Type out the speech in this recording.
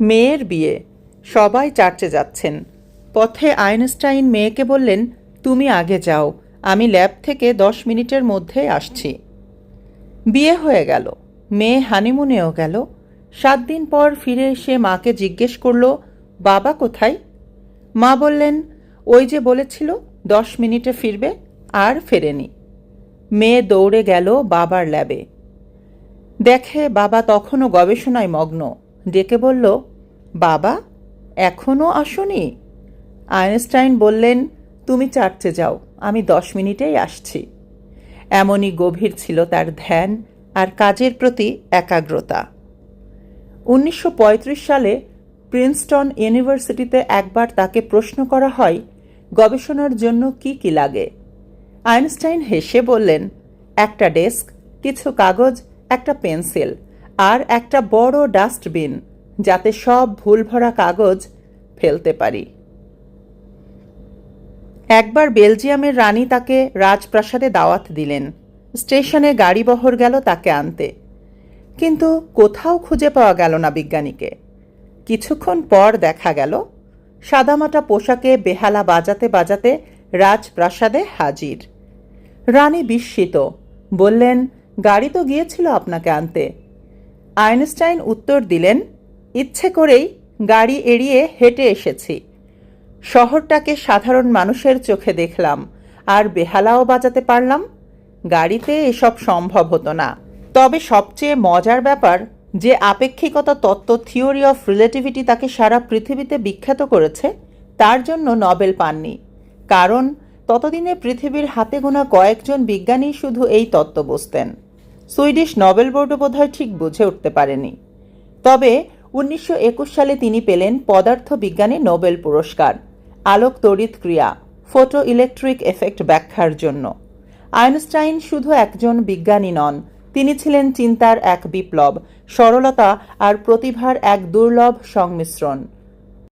মেয়ের বিয়ে। সবাই চার্চে যাচ্ছেন। পথে আইনস্টাইন মেয়েকে বললেন, তুমি আগে যাও, আমি ল্যাব থেকে দশ মিনিটের মধ্যে আসছি। বিয়ে হয়ে গেল। মেয়ে হানিমুনেও গেল। সাত দিন পর ফিরে এসে মাকে জিজ্ঞেস করল, বাবা কোথায়? মা বললেন, ওই যে বলেছিল, দশ মিনিটে ফিরবে, আর ফেরেনি। মেয়ে দৌড়ে গেল বাবার ল্যাবে। দেখে বাবা তখনও গবেষণায় মগ্ন। ডেকে বলল বাবা এখনও আসনি? আইনস্টাইন বললেন, তুমি চার্চে যাও, আমি দশ মিনিটেই আসছি। এমনই গভীর ছিল তার ধ্যান আর কাজের প্রতি একাগ্রতা। উনিশশো পঁয়ত্রিশ সালে প্রিন্সটন ইউনিভার্সিটিতে একবার তাকে প্রশ্ন করা হয়, গবেষণার জন্য কি কি লাগে? আইনস্টাইন হেসে বললেন, একটা ডেস্ক, কিছু কাগজ, একটা পেন্সিল আর একটা বড় ডাস্টবিন। যাতে সব ভুলভরা কাগজ ফেলতে পারি। একবার বেলজিয়ামের রানী তাকে রাজপ্রাসাদে দাওয়াত দিলেন। স্টেশনে গাড়ি বহর গেল তাকে আনতে। কিন্তু কোথাও খুঁজে পাওয়া গেল না বিজ্ঞানীকে। কিছুক্ষণ পর দেখা গেল, সাদামাটা পোশাকে বেহালা বাজাতে বাজাতে রাজপ্রাসাদে হাজির। রানী বিস্মিত, বললেন, গাড়ি তো গিয়েছিল আপনাকে আনতে। আইনস্টাইন উত্তর দিলেন ইচ্ছে করেই গাড়ি এড়িয়ে হেঁটে এসেছি। শহরটাকে সাধারণ মানুষের চোখে দেখলাম। আর বেহালাও বাজাতে পারলাম? গাড়িতে এসব সম্ভব হতো না। তবে সবচেয়ে মজার ব্যাপার যে আপেক্ষিকতা তত্ত্ব থিওরি অফ রিলেটিভিটি তাকে সারা পৃথিবীতে বিখ্যাত করেছে, তার জন্য নবেল পাননি। কারণ ততদিনে পৃথিবীর হাতে গোনা কয়েকজন বিজ্ঞানী শুধু এই তত্ত্ব বুঝতেন। সুইডিশ নবেল বোর্ডও বোধহয় ঠিক বুঝে উঠতে পারেনি। তবে উনিশশো একুশ সালে তিনি পেলেন পদার্থ বিজ্ঞানে নোবেল পুরস্কার। আলোক তড়িৎ ক্রিয়া ফোটো ইলেকট্রিক এফেক্ট ব্যাখ্যার জন্য। আইনস্টাইন শুধু একজন বিজ্ঞানী নন, তিনি ছিলেন চিন্তার এক বিপ্লব, সরলতা আর প্রতিভার এক দুর্লভ সংমিশ্রণ।